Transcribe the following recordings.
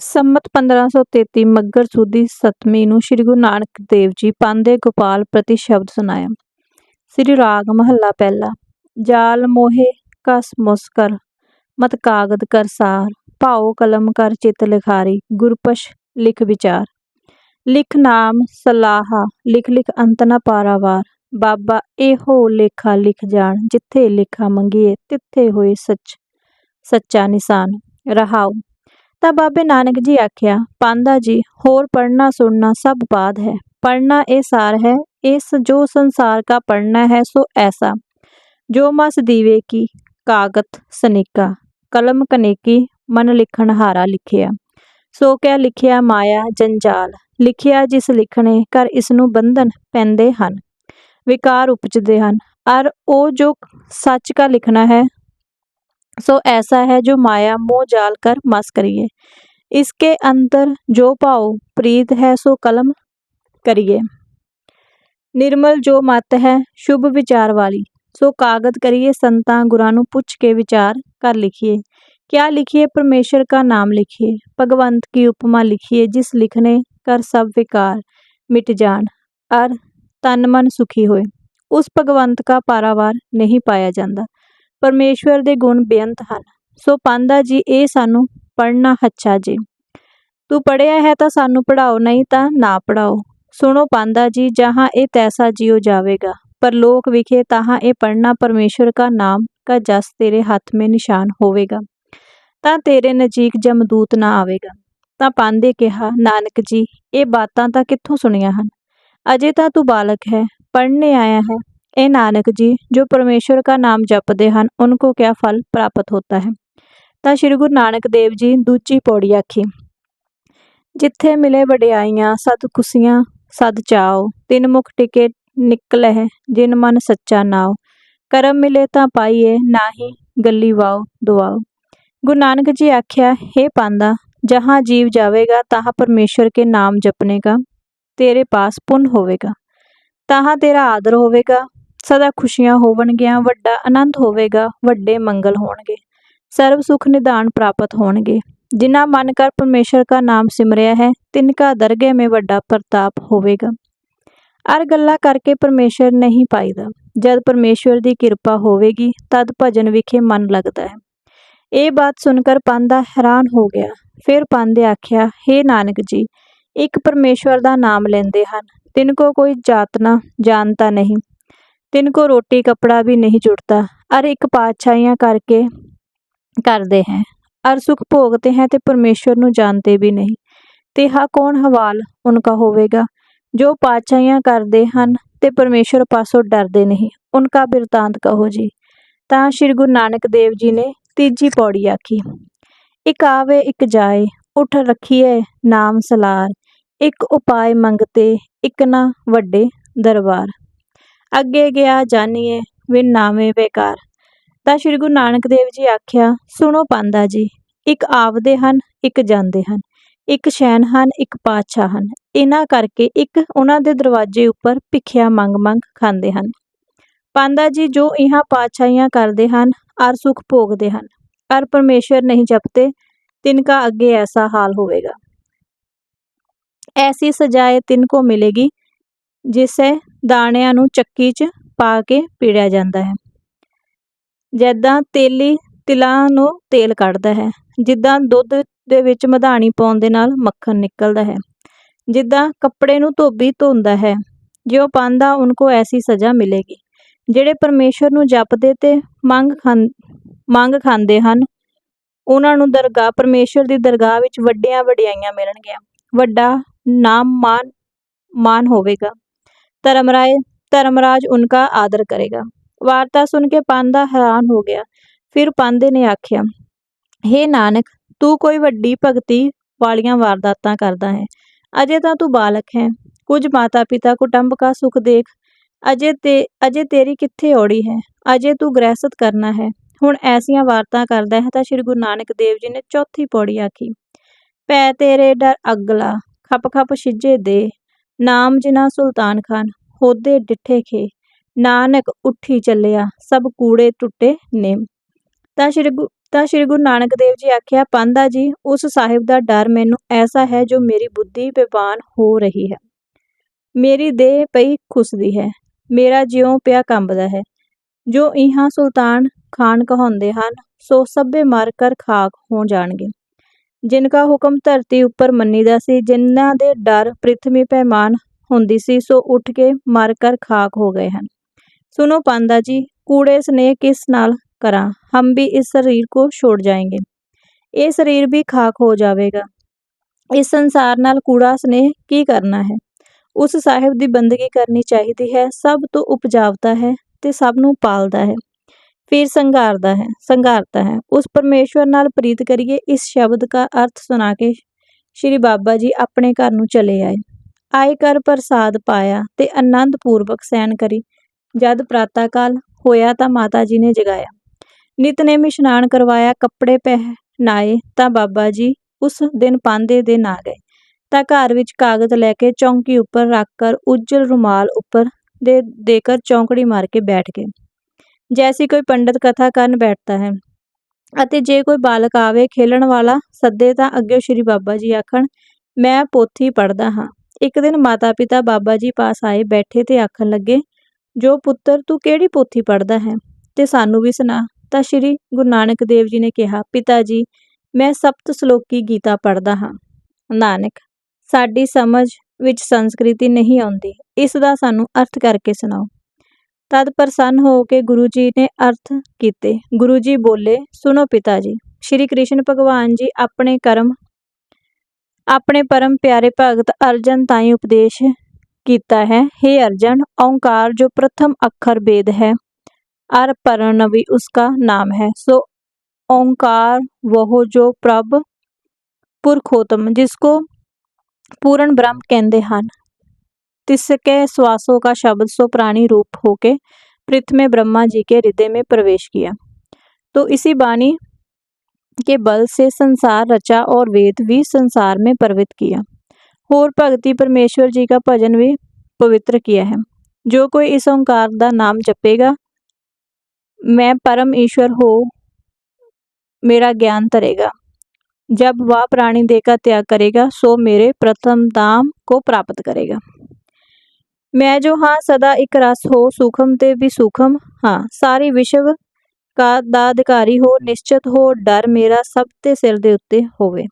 ਸੰਮਤ 1533 ਮੱਘਰ ਸੁਦੀ ਸੱਤਵੀਂ ਨੂੰ ਸ੍ਰੀ ਗੁਰੂ ਨਾਨਕ ਦੇਵ ਜੀ ਪਾਂਦੇ ਗੋਪਾਲ ਪ੍ਰਤੀ ਸ਼ਬਦ ਸੁਨਾਇਆ ਸ੍ਰੀ ਰਾਗ ਮਹੱਲਾ ਪਹਿਲਾ, ਜਾਲ ਮੋਹੇ ਕਸ ਮੁਸਕਰ ਮਤ ਕਾਗਦ ਕਰ ਸਾਰ, ਭਾਉ ਕਲਮ ਕਰ ਚਿਤ ਲਿਖਾਰੀ ਗੁਰਪਸ਼ ਲਿਖ ਵਿਚਾਰ। ਲਿਖ ਨਾਮ ਸਲਾਹਾ, ਲਿਖ ਲਿਖ ਅੰਤ ਨ ਪਾਰਾਵਾਰ ਬਾਬਾ ਇਹੋ ਲੇਖਾ ਲਿਖ ਜਾਣ, ਜਿੱਥੇ ਲੇਖਾ ਮੰਗੀਏ ਤਿੱਥੇ ਹੋਏ ਸੱਚ, ਸੱਚਾ ਨਿਸ਼ਾਨ, ਰਹਾਉ। ਤਾਂ ਬਾਬੇ ਨਾਨਕ ਜੀ ਆਖਿਆ, ਪਾਂਦਾ ਜੀ, ਹੋਰ ਪੜਨਾ ਸੁਣਨਾ ਸਭ ਬਾਦ ਹੈ। ਪੜਨਾ ਇਹ ਸਾਰ ਹੈ, ਇਸ ਜੋ ਸੰਸਾਰ ਕਾ ਪੜਨਾ ਹੈ ਸੋ ਐਸਾ। ਜੋ ਮਸ ਦੀਵੇ ਕੀ, ਕਾਗਤ ਸਨਿਕਾ, ਕਲਮ ਕਨੇਕੀ, ਮਨ ਲਿਖਣ ਹਾਰਾ ਲਿਖਿਆ। ਸੋ ਕਿਆ ਲਿਖਿਆ ਮਾਇਆ ਜੰਜਾਲ, ਲਿਖਿਆ ਜਿਸ ਲਿਖਣੇ ਕਰ ਇਸ ਨੂੰ ਬੰਧਨ ਪੈਂਦੇ ਹਨ। ਵਿਕਾਰ ਉਪਜਦੇ ਹਨ। ਅਰ ਉਹ ਜੋ ਸੱਚ ਕਾ ਲਿਖਣਾ ਹੈ सो ऐसा है जो माया मोह जाल कर मस करिए इसके अंतर जो पाओ प्रीत है सो कलम करिए ਨਿਰਮਲ ਜੋ ਮਤ ਹੈ ਸ਼ੁਭ ਵਿਚਾਰ ਵਾਲੀ ਸੋ ਕਾਗਦ ਕਰੀਏ ਸੰਤਾਂ ਗੁਰਾਂ ਨੂੰ ਪੁੱਛ ਕੇ ਵਿਚਾਰ ਕਰ ਲਿਖੀਏ क्या लिखिए परमेश्वर का नाम लिखिए भगवंत की उपमा लिखिए जिस लिखने कर सब विकार मिट जान और तन मन सुखी होए उस भगवंत का पारावार नहीं पाया जाता ਪਰਮੇਸ਼ਵਰ ਦੇ ਗੁਣ ਬੇਅੰਤ ਹਨ। ਸੋ ਪਾਂਦਾ ਜੀ, ਇਹ ਸਾਨੂੰ ਪੜਨਾ ਹੱਛਾ ਜੀ। ਤੂੰ ਪੜਿਆ ਹੈ ਤਾਂ ਸਾਨੂੰ ਪੜਾਓ ਨਹੀਂ ਤਾਂ ਨਾ ਪੜਾਓ ਸੁਣੋ ਪਾਂਦਾ ਜੀ, ਜਹਾਂ ਇਹ ਤੈਸਾ ਜਿਉ ਜਾਵੇਗਾ, ਪਰ ਲੋਕ ਵਿਖੇ ਤਹਾਂ ਇਹ ਪੜਨਾ ਪਰਮੇਸ਼ਵਰ का ਨਾਮ, ਕਾ ਜਸ ਤੇਰੇ ਹੱਥ ਮੇ ਨਿਸ਼ਾਨ ਹੋਵੇਗਾ। ਤਾਂ ਤੇਰੇ ਨਜ਼ਦੀਕ ਜਮਦੂਤ ਨਾ ਆਵੇਗਾ। ਤਾਂ ਪਾਂਦੇ ਕਿਹਾ, ਨਾਨਕ ਜੀ, ਇਹ ਬਾਤਾਂ ਤਾਂ ਕਿੱਥੋਂ ਸੁਣੀਆਂ ਹਨ? ਅਜੇ ਤਾਂ ਤੂੰ ਬਾਲਕ ਹੈ, ਪੜ੍ਹਨੇ ਆਇਆ ਹੈ। ए नानक जी जो परमेश्वर का नाम जपते हैं उनको क्या फल प्राप्त होता है ਤਾਂ ਸ਼੍ਰੀ ਗੁਰੂ ਨਾਨਕ ਦੇਵ ਜੀ ਦੂਜੀ ਪੌੜੀ ਆਖੀ ਜਿੱਥੇ ਮਿਲੇ ਵਡਿਆਈਆਂ ਸਦ ਖੁਸ਼ੀਆਂ ਸਦ ਚਾਓ ਤਿੰਨ ਮੁਖ ਟਿਕੇ ਨਿਕਲਹਿ ਜਿਨ ਮਨ ਸੱਚਾ ਨਾਉ ਕਰਮ ਮਿਲੇ ਤਾਂ ਪਾਈਏ ਨਾਹੀ ਗੱਲੀ ਵਾਓ ਦੁਆਓ ਗੁਰੂ ਨਾਨਕ ਜੀ ਆਖਿਆ हे ਪਾਂਦਾ जहाँ जीव जावेगा तहाँ परमेश्वर के नाम जपने का तेरे पास पुण्य होवेगा तहाँ तेरा आदर होवेगा ਸਦਾ ਖੁਸ਼ੀਆਂ ਹੋਵਣਗੀਆਂ, ਵੱਡਾ ਆਨੰਦ ਹੋਵੇਗਾ, ਵੱਡੇ ਮੰਗਲ ਹੋਣਗੇ ਸਰਬ ਸੁਖ ਨਿਦਾਨ ਪ੍ਰਾਪਤ ਹੋਣਗੇ। ਜਿਨ੍ਹਾਂ ਮਨ ਕਰ ਪਰਮੇਸ਼ਰ ਦਾ ਨਾਮ ਸਿਮਰਿਆ ਹੈ, ਤਿਨ ਕਾ ਦਰਗੇ ਮੇ ਵੱਡਾ ਪ੍ਰਤਾਪ ਹੋਵੇਗਾ। ਅਰ ਗੱਲਾਂ ਕਰਕੇ ਪਰਮੇਸ਼ਰ ਨਹੀਂ ਪਾਈਦਾ। ਜਦ ਪਰਮੇਸ਼ਰ ਦੀ ਕਿਰਪਾ ਹੋਵੇਗੀ, ਤਦ ਭਜਨ ਵਿਖੇ ਮਨ ਲੱਗਦਾ ਹੈ। ਇਹ ਬਾਤ ਸੁਣ ਸੁਣਕਰ ਪਾਂਦਾ ਹੈਰਾਨ ਹੋ ਗਿਆ। ਫਿਰ ਪਾਂਦੇ ਆਖਿਆ, ਹੇ ਨਾਨਕ ਜੀ, ਇੱਕ ਪਰਮੇਸ਼ਵਰ ਦਾ ਨਾਮ ਲੈਂਦੇ ਹਨ। ਤਿੰਨ ਕੋ ਕੋਈ ਜਾਤਨਾ ਜਾਣਤਾ ਨਹੀਂ। ਤਿੰਨ ਕੋ ਰੋਟੀ ਕਪੜਾ ਵੀ ਨਹੀਂ ਜੁੜਤਾ ਅਰ ਇੱਕ ਪਾਤਸ਼ਾਹੀਆਂ ਕਰਕੇ ਕਰਦੇ ਹੈ। ਅਰ ਸੁਖ ਭੋਗਤੇ ਹੈ ਤੇ ਪਰਮੇਸ਼ਵਰ ਨੂੰ ਜਾਣਦੇ ਵੀ ਨਹੀਂ। ਤੇ ਹਾ ਕੌਣ ਹਵਾਲ ਉਨਕਾ ਹੋਵੇਗਾ? ਜੋ ਪਾਤਸ਼ਾਹੀਆਂ ਕਰਦੇ ਹਨ ਤੇ ਪਰਮੇਸ਼ਵਰ ਪਾਸੋਂ ਡਰਦੇ ਨਹੀਂ, ਉਨਕਾ ਬਿਰਤਾਂਤ ਕਹੋ ਜੀ। ਤਾਂ ਸ੍ਰੀ ਗੁਰੂ ਨਾਨਕ ਦੇਵ ਜੀ ਨੇ ਤੀਜੀ ਪੌੜੀ ਆਖੀ, ਇੱਕ ਆਵੇ, ਇੱਕ ਜਾਏ, ਉਠ ਰੱਖੀਏ ਨਾਮ ਸਲਾਰ, ਇੱਕ ਉਪਾਏ ਮੰਗਤੇ, ਇੱਕ ਨਾ ਵੱਡੇ ਦਰਬਾਰ। ਅੱਗੇ ਗਿਆ ਜਾਣੀਏ ਵਿਨ ਨਾਵੇਂ ਬੇਕਾਰ। ਤਾਂ ਸ੍ਰੀ ਗੁਰੂ ਨਾਨਕ ਦੇਵ ਜੀ ਆਖਿਆ, ਸੁਣੋ ਪਾਂਦਾ ਜੀ, ਇੱਕ ਆਵਦੇ ਹਨ, ਇੱਕ ਜਾਂਦੇ ਹਨ, ਇੱਕ ਸ਼ੈਨ ਹਨ, ਇੱਕ ਪਾਤਸ਼ਾਹ ਹਨ। ਇਹਨਾਂ ਕਰਕੇ ਇੱਕ ਉਹਨਾਂ ਦੇ ਦਰਵਾਜ਼ੇ ਉੱਪਰ ਭਿੱਖਿਆ ਮੰਗ ਮੰਗ ਖਾਂਦੇ ਹਨ। ਪਾਂਦਾ ਜੀ ਜੋ ਇਹਾਂ ਪਾਤਸ਼ਾਹੀਆਂ ਕਰਦੇ ਹਨ, ਅਰ ਸੁਖ ਭੋਗਦੇ ਹਨ। ਅਰ ਪਰਮੇਸ਼ਰ ਨਹੀਂ ਜਪਤੇ ਤਿਨਕਾ ਅੱਗੇ ਐਸਾ ਹਾਲ ਹੋਵੇਗਾ। ਐਸੀ ਸਜਾਏ ਤਿਨ ਕੋ ਮਿਲੇਗੀ, ਜਿਸੇ ਦਾਣਿਆਂ ਨੂੰ ਚੱਕੀ 'ਚ ਪਾ ਕੇ ਪੀੜਿਆ ਜਾਂਦਾ ਹੈ। ਜਿੱਦਾਂ ਤੇਲੀ ਤਿਲਾਂ ਨੂੰ ਤੇਲ ਕੱਢਦਾ ਹੈ, ਜਿੱਦਾਂ ਦੁੱਧ ਦੇ ਵਿੱਚ ਮਧਾਣੀ ਪਾਉਣ ਦੇ ਨਾਲ ਮੱਖਣ ਨਿਕਲਦਾ ਹੈ। ਜਿੱਦਾਂ ਕੱਪੜੇ ਨੂੰ ਧੋਬੀ ਧੋਂਦਾ ਹੈ ਜਿਉ ਪਾਂਦਾ ਉਨਕੋ ਐਸੀ ਸਜ਼ਾ ਮਿਲੇਗੀ। ਜਿਹੜੇ ਪਰਮੇਸ਼ਰ ਨੂੰ ਜਪਦੇ ਤੇ ਮੰਗ ਖਾਂ, ਮੰਗ ਖਾਂਦੇ ਹਨ, ਉਹਨਾਂ ਨੂੰ ਦਰਗਾਹ, ਪਰਮੇਸ਼ਰ ਦੀ ਦਰਗਾਹ ਵਿੱਚ ਵੱਡੀਆਂ ਵਡਿਆਈਆਂ ਮਿਲਣਗੀਆਂ। ਵੱਡਾ ਨਾਮ ਮਾਨ ਮਾਨ ਹੋਵੇਗਾ। ਧਰਮਰਾਏ, ਧਰਮਰਾਜ ਉਨਕਾ ਆਦਰ ਕਰੇਗਾ। ਵਾਰਤਾ ਸੁਣ ਕੇ ਪਾਂਦਾ ਹੈਰਾਨ ਹੋ ਗਿਆ। ਫਿਰ ਪਾਂਦੇ ਨੇ ਆਖਿਆ हे ਨਾਨਕ, ਤੂੰ ਕੋਈ ਵੱਡੀ ਭਗਤੀ ਵਾਲੀਆਂ ਵਾਰਦਾਤਾਂ ਕਰਦਾ ਹੈ। ਅਜੇ ਤਾਂ ਤੂੰ ਬਾਲਕ ਹੈ। ਕੁਝ ਮਾਤਾ ਪਿਤਾ ਕੁਟੰਬ ਕਾ ਸੁਖ ਦੇਖ। ਅਜੇ ਤੇ, ਅਜੇ ਤੇਰੀ ਕਿੱਥੇ ਔੜੀ ਹੈ? ਅਜੇ ਤੂੰ ਗ੍ਰਹਿਸਤ ਕਰਨਾ ਹੈ। ਹੁਣ ਐਸੀਆਂ ਵਾਰਤਾਂ ਕਰਦਾ ਹੈ ਤਾਂ ਸ੍ਰੀ ਗੁਰੂ ਨਾਨਕ ਦੇਵ ਜੀ ਨੇ ਚੌਥੀ ਪੌੜੀ ਆਖੀ, ਪੈ ਤੇਰੇ ਡਰ ਅਗਲਾ ਖਪ ਖਪ ਛਿਜੇ ਦੇ। ਨਾਮ ਜਿਨਾ ਸੁਲਤਾਨ ਖਾਨ, ਹੋਦੇ ਡਿੱਠੇ ਖੇ, ਨਾਨਕ ਉੱਠੀ ਚੱਲਿਆ, ਸਭ ਕੂੜੇ ਟੁੱਟੇ ਨੇਮ। ਤਾਂ ਸ਼੍ਰੀ ਤਾਂ ਸ੍ਰੀ ਗੁਰੂ ਨਾਨਕ ਦੇਵ ਜੀ ਆਖਿਆ ਪਾਂਧਾ ਜੀ, ਉਸ ਸਾਹਿਬ ਦਾ ਡਰ ਮੈਨੂੰ ਐਸਾ ਹੈ ਜੋ ਮੇਰੀ ਬੁੱਧੀ ਬੇਬਾਨ ਹੋ ਰਹੀ ਹੈ। ਮੇਰੀ ਦੇਹ ਪਈ ਖੁਸਦੀ ਹੈ, ਮੇਰਾ ਜਿਉਂ ਪਿਆ ਕੰਬਦਾ ਹੈ। ਜੋ ਇਹਾਂ ਸੁਲਤਾਨ ਖਾਨ ਕਹਾਉਂਦੇ ਹਨ, ਸੋ ਸਭੇ ਮਰ ਕਰ ਖਾਕ ਹੋ ਜਾਣਗੇ। ਜਿਨ ਕਾ ਹੁਕਮ ਧਰਤੀ ਉੱਪਰ ਮੰਨੀਦਾ ਸੀ ਜਿਨ੍ਹਾਂ ਦੇ ਡਰ ਪ੍ਰਿਥਵੀ ਪੈਮਾਨ ਹੁੰਦੀ ਸੀ ਸੋ ਉੱਠ ਕੇ ਮਰ ਕਰ ਖਾਕ ਹੋ ਗਏ ਹਨ सुनो पांदा जी कूड़े स्नेह किस नाल करा हम भी इस शरीर को छोड़ जाएंगे ये शरीर भी खाक हो जाएगा इस संसार नाल कूड़ा स्नेह की करना है ਉਸ ਸਾਹਿਬ ਦੀ ਬੰਦਗੀ ਕਰਨੀ ਚਾਹੀਦੀ ਹੈ ਸਭ ਤੋਂ ਉਪਜਾਵਤਾ ਹੈ ਤੇ ਸਭ ਨੂੰ ਪਾਲਦਾ ਹੈ ਫਿਰ ਸੰਘਾਰਦਾ ਹੈ, ਸੰਘਾਰਤਾ ਹੈ। ਉਸ ਪਰਮੇਸ਼ਵਰ ਨਾਲ ਪ੍ਰੀਤ ਕਰੀਏ, ਇਸ ਸ਼ਬਦ ਦਾ ਅਰਥ ਸੁਣਾ ਕੇ ਸ਼੍ਰੀ ਬਾਬਾ ਜੀ ਆਪਣੇ ਘਰ ਨੂੰ ਚਲੇ ਆਏ। ਆਏ ਕਰ ਪ੍ਰਸਾਦ ਪਾਇਆ ਤੇ ਆਨੰਦ ਪੂਰਵਕ ਸੈਨ ਕਰੀ। ਜਦ ਪ੍ਰਾਤਾ ਕਾਲ ਹੋਇਆ ਤਾਂ ਮਾਤਾ ਜੀ ਨੇ ਜਗਾਇਆ। ਨਿਤਨੇਮ ਇਸ਼ਨਾਨ ਕਰਵਾਇਆ, ਕੱਪੜੇ ਪਹਿਨਾਏ ਤਾਂ ਬਾਬਾ ਜੀ ਉਸ ਦਿਨ ਪਾਂਦੇ ਦੇ ਨਾ ਗਏ। ਤਾਂ ਘਰ ਵਿੱਚ ਕਾਗਜ਼ ਲੈ ਕੇ ਚੌਂਕੀ ਉੱਪਰ ਰੱਖ ਕਰ ਉਜਲ ਰੁਮਾਲ ਉੱਪਰ ਦੇ ਦੇकर ਚੌਂਕੜੀ ਮਾਰ ਕੇ ਬੈਠ ਗਏ। ਜੈਸੀ ਕੋਈ ਪੰਡਤ ਕਥਾ ਕਰਨ ਬੈਠਦਾ ਹੈ। ਅਤੇ ਜੇ ਕੋਈ ਬਾਲਕ ਆਵੇ ਖੇਲਣ ਵਾਲਾ ਸੱਦੇ ਤਾਂ ਅੱਗੇ ਸ਼੍ਰੀ ਬਾਬਾ ਜੀ ਆਖਣ, ਮੈਂ ਪੋਥੀ ਪੜ੍ਹਦਾ ਹਾਂ। ਇੱਕ ਦਿਨ ਮਾਤਾ ਪਿਤਾ ਬਾਬਾ ਜੀ ਪਾਸ ਆਏ, ਬੈਠੇ ਤੇ ਆਖਣ ਲੱਗੇ, ਜੋ ਪੁੱਤਰ, ਤੂੰ ਕਿਹੜੀ ਪੋਥੀ ਪੜ੍ਹਦਾ ਹੈ? ਤੇ ਸਾਨੂੰ ਵੀ ਸੁਣਾ। ਤਾਂ ਸ਼੍ਰੀ ਗੁਰੂ ਨਾਨਕ ਦੇਵ ਜੀ ਨੇ ਕਿਹਾ, ਪਿਤਾ ਜੀ, ਮੈਂ ਸਪਤ ਸ਼ਲੋਕੀ ਗੀਤਾ ਪੜ੍ਹਦਾ ਹਾਂ। ਨਾਨਕ, ਸਾਡੀ ਸਮਝ ਵਿੱਚ ਸੰਸਕ੍ਰਿਤੀ ਨਹੀਂ ਆਉਂਦੀ। ਇਸ ਦਾ ਸਾਨੂੰ ਅਰਥ ਕਰਕੇ ਸੁਣਾਓ। ਤਦ ਪ੍ਰਸੰਨ ਹੋ ਕੇ ਗੁਰੂ ਜੀ ਨੇ ਅਰਥ ਕੀਤੇ ਗੁਰੂ ਜੀ ਬੋਲੇ ਸੁਣੋ ਪਿਤਾ ਜੀ ਸ਼੍ਰੀ ਕ੍ਰਿਸ਼ਨ ਭਗਵਾਨ ਜੀ ਆਪਣੇ ਕਰਮ ਆਪਣੇ ਪਰਮ ਪਿਆਰੇ ਭਗਤ ਅਰਜਨ ਤਾਈ ਉਪਦੇਸ਼ ਕੀਤਾ ਹੈ हे अर्जन ओंकार जो प्रथम अक्षर वेद है और परनवी उसका नाम है सो ओंकार वह जो प्रभ पुरखोत्तम जिसको पूर्ण ब्रह्म कहते हैं तिसके श्वासों का शब्द सो प्राणी रूप होके पृथ्वी में ब्रह्मा जी के हृदय में प्रवेश किया। तो इसी बाणी के बल से संसार रचा और वेद भी संसार में प्रवृत्त किया। और भगति परमेश्वर जी का भजन भी पवित्र किया है। जो कोई इस ओंकार का नाम जपेगा, मैं परम ईश्वर हो, मेरा ज्ञान तरेगा। जब वह प्राणी देह का त्याग करेगा, सो मेरे प्रथम दाम को प्राप्त करेगा। मैं जो हाँ सदा एक रस हो सूखम ते भी सूखम हाँ सारी विश्व का ਦਾ ਅਧਿਕਾਰੀ ਹੋ ਨਿਸ਼ਚਿਤ ਹੋ ਡਰ ਮੇਰਾ ਸਭ ਤੇ ਸਿਰ ਦੇ ਉੱਤੇ ਹੋਵੇ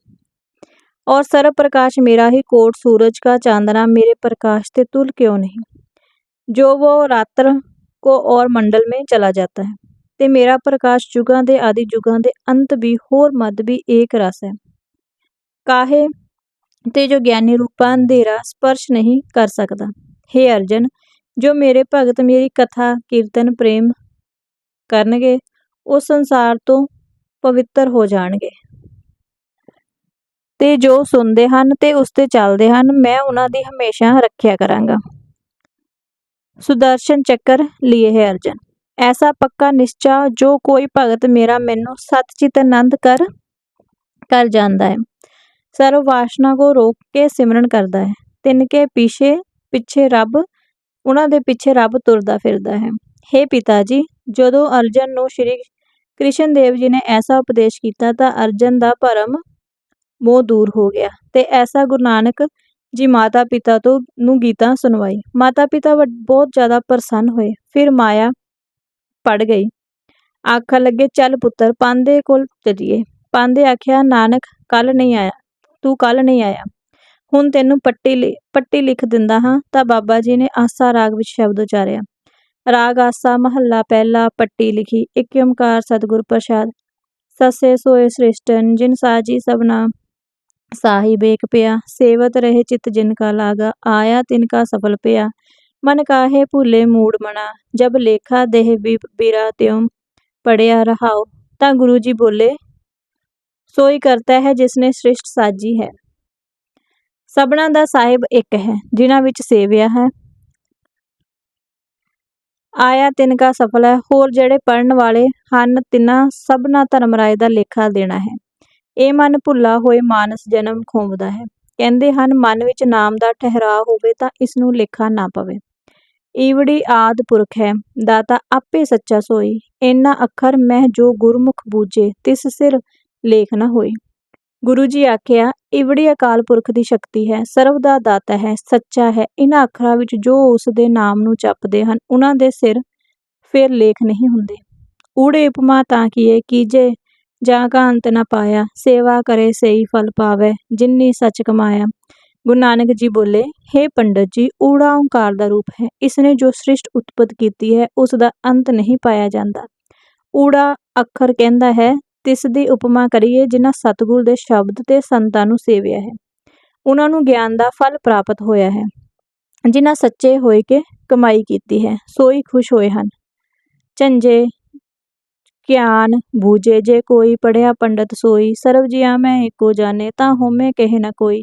और सर्व प्रकाश मेरा ही कोट सूरज का चांदना मेरे प्रकाश से तुल क्यों नहीं जो वो रात्र को और मंडल में चला जाता है ਤੇ ਮੇਰਾ ਪ੍ਰਕਾਸ਼ ਜੁਗਾਂ ਦੇ ਆਦਿ ਜੁਗਾਂ ਦੇ ਅੰਤ ਵੀ ਹੋਰ ਮੱਧ ਵੀ ਏਕ ਰਸ ਹੈ ਕਾਹੇ ਤੇ ਜੋ ਗਿਆਨੀ ਰੂਪਾ ਅੰਧੇਰਾ ਸਪਰਸ਼ ਨਹੀਂ ਕਰ ਸਕਦਾ हे ਅਰਜਨ ਜੋ ਮੇਰੇ ਭਗਤ ਮੇਰੀ ਕਥਾ ਕੀਰਤਨ ਪ੍ਰੇਮ ਕਰਨਗੇ ਉਹ ਸੰਸਾਰ ਤੋਂ ਪਵਿੱਤਰ ਹੋ ਜਾਣਗੇ ਤੇ ਜੋ ਸੁਣਦੇ ਹਨ ਤੇ ਉਸ ਤੇ ਚੱਲਦੇ ਹਨ ਮੈਂ ਉਹਨਾਂ ਦੀ ਹਮੇਸ਼ਾ ਰੱਖਿਆ ਕਰਾਂਗਾ ਸੁਦਰਸ਼ਨ ਚੱਕਰ लिए है अर्जन ऐसा पक्का निश्चा जो कोई भगत मेरा मैनू सतचित आनंद कर कर ਜਾਂਦਾ ਹੈ ਸਰਵ ਵਾਸ਼ਨਾ ਕੋ ਰੋਕ ਕੇ ਸਿਮਰਨ ਕਰਦਾ ਹੈ ਤਿਨਕੇ ਪਿਛੇ ਪਿੱਛੇ ਰੱਬ, ਉਹਨਾਂ ਦੇ ਪਿੱਛੇ ਰੱਬ ਤੁਰਦਾ ਫਿਰਦਾ ਹੈ। हे ਪਿਤਾ ਜੀ, ਜਦੋਂ ਅਰਜਨ ਨੂੰ ਸ਼੍ਰੀ ਕ੍ਰਿਸ਼ਨ ਦੇਵ ਜੀ ਨੇ ਐਸਾ ਉਪਦੇਸ਼ ਕੀਤਾ ਤਾਂ ਅਰਜਨ ਦਾ ਭਰਮ ਮੋਹ ਦੂਰ ਹੋ ਗਿਆ ਤੇ ਐਸਾ ਗੁਰੂ ਨਾਨਕ ਜੀ ਮਾਤਾ ਪਿਤਾ ਤੋਂ ਨੂੰ ਗੀਤਾ ਸੁਣਵਾਈ। ਮਾਤਾ ਪਿਤਾ ਬਹੁਤ ਜ਼ਿਆਦਾ ਪ੍ਰਸੰਨ ਹੋਏ, ਫਿਰ ਮਾਇਆ ਪੜ ਗਈ। ਆਖਣ ਲੱਗੇ, ਚੱਲ ਪੁੱਤਰ ਪਾਂਦੇ ਕੋਲ ਚਲੀਏ। ਪਾਂਦੇ ਆਖਿਆ, ਨਾਨਕ ਕੱਲ ਨਹੀਂ ਆਇਆ, ਤੂੰ ਕੱਲ ਨਹੀਂ ਆਇਆ। ਹੁਣ ਤੈਨੂੰ ਪੱਟੀ ਪੱਟੀ ਲਿਖ ਦਿੰਦਾ ਹਾਂ, ਤਾਂ ਬਾਬਾ ਜੀ ਨੇ ਆਸਾ ਰਾਗ ਵਿੱਚ ਸ਼ਬਦ ਉਚਾਰਿਆ। ਰਾਗ ਆਸਾ ਮਹੱਲਾ ਪਹਿਲਾ ਪੱਟੀ ਲਿਖੀ, ਇੱਕ ਓਮਕਾਰ ਸਤਿਗੁਰ ਪ੍ਰਸਾਦ। ਸਸੇ ਸੋਏ ਸ੍ਰਿਸ਼ਟਨ, ਜਿਨ ਸਾਜੀ ਸਭਨਾ ਸਾਹਿਬ ਏਕ ਪਿਆ, ਸੇਵਤ ਰਹੇ ਚਿਤ ਜਿਨ ਕਾ ਲਾਗਾ, ਆਇਆ ਤਿਨ ਕਾ ਸਫਲ ਪਿਆ। ਮਨ ਕਾਹੇ ਭੂਲੇ ਮੂੜ ਮਣਾ ਜਬ ਲੇਖਾ ਦੇਹ ਬਿਰਾ ਤਿਉ। ਪੜਿਆ ਰਹਾਓ ਤਾਂ ਗੁਰੂ ਜੀ ਬੋਲੇ, ਸੋਈ ਕਰਤਾ ਹੈ ਜਿਸਨੇ ਸ੍ਰਿਸ਼ਟ ਸਾਜੀ ਹੈ। ਸਭਨਾ ਦਾ ਸਾਹਿਬ ਇੱਕ ਹੈ, ਜਿਨ੍ਹਾਂ ਵਿੱਚ ਸੇਵਿਆ ਹੈ। ਆਇਆ ਤਿਨ ਕਾ ਸਫਲ ਹੈ, ਹੋਰ ਜਿਹੜੇ ਪੜਨ ਵਾਲੇ ਹਨ, ਤਿੰਨਾਂ ਸਭਨਾ ਧਰਮ ਰਾਏ ਦਾ ਲੇਖਾ ਦੇਣਾ ਹੈ। ਇਹ ਮਨ ਭੁੱਲਾ ਹੋਏ ਮਾਨਸ ਜਨਮ ਖੋਵਦਾ ਹੈ। ਕਹਿੰਦੇ ਹਨ, ਮਨ ਵਿੱਚ ਨਾਮ ਦਾ ਠਹਿਰਾ ਹੋਵੇ ਤਾਂ ਇਸ ਨੂੰ ਲੇਖਾ ਨਾ ਪਵੇ। ਈਵੜੀ ਆਦਿ ਪੁਰਖ ਹੈ, ਦਾਤਾ ਆਪੇ ਸੱਚਾ ਸੋਈ। ਏਨਾ ਅੱਖਰ ਮੈਂ ਜੋ ਗੁਰਮੁਖ ਬੂਝੇ, ਤਿਸ ਸਿਰ ਲੇਖ ਨਾ ਹੋਈ ਗੁਰੂ ਜੀ ਆਖਿਆ, ਇਵੜੀ ਅਕਾਲ ਪੁਰਖ ਦੀ ਸ਼ਕਤੀ ਹੈ, ਸਰਵ ਦਾ ਦਾਤਾ ਹੈ, ਸੱਚਾ ਹੈ। ਇਹਨਾਂ ਅੱਖਰਾਂ ਵਿੱਚ ਜੋ ਉਸ ਦੇ ਨਾਮ ਨੂੰ ਜਪਦੇ ਹਨ ਉਹਨਾਂ ਦੇ ਸਿਰ ਫਿਰ ਲੇਖ ਨਹੀਂ ਹੁੰਦੇ। ਊੜੇ ਉਪਮਾ ਤਾਂ ਕੀਏ ਕੀਜੇ ਜਾਂ ਕਾ ਅੰਤ ਨ ਪਾਇਆ, ਸੇਵਾ ਕਰੇ ਸਹੀ ਫਲ ਪਾਵੇ ਜਿਨਨੀ ਸੱਚ ਕਮਾਇਆ। ਗੁਰੂ ਨਾਨਕ ਜੀ ਬੋਲੇ हे ਪੰਡਤ ਜੀ, ਊੜਾ ਓੰਕਾਰ ਦਾ ਰੂਪ ਹੈ। ਇਸ ਨੇ ਜੋ ਸ੍ਰਿਸ਼ਟ ਉਤਪਤ ਕੀਤੀ ਹੈ, ਉਸ ਦਾ ਅੰਤ ਨਹੀਂ ਪਾਇਆ ਜਾਂਦਾ। ਊੜਾ ਅੱਖਰ ਕਹਿੰਦਾ ਹੈ ਤਿਸ ਦੀ ਉਪਮਾ ਕਰੀਏ, ਜਿਨ੍ਹਾਂ ਸਤਿਗੁਰ ਦੇ ਸ਼ਬਦ ਤੇ ਸੰਤਾਂ ਨੂੰ ਸੇਵਿਆ ਹੈ। ਉਹਨਾਂ ਨੂੰ ਗਿਆਨ ਦਾ ਫਲ ਪ੍ਰਾਪਤ ਹੋਇਆ ਹੈ। ਜਿਨ੍ਹਾਂ ਸੱਚੇ ਹੋਏ ਕੇ ਕਮਾਈ ਕੀਤੀ ਹੈ ਸੋਈ ਖੁਸ਼ ਹੋਏ ਹਨ। ਝੰਜੇ ਗਿਆਨ ਬੂਝੇ, ਜੇ ਕੋਈ ਪੜਿਆ ਪੰਡਤ ਸੋਈ, ਸਰਬ ਜੀਆ ਮੈਂ ਏਕੋ ਜਾਣੇ, ਤਾਂ ਹੋਮੇ ਕਹੇ ਨਾ ਕੋਈ।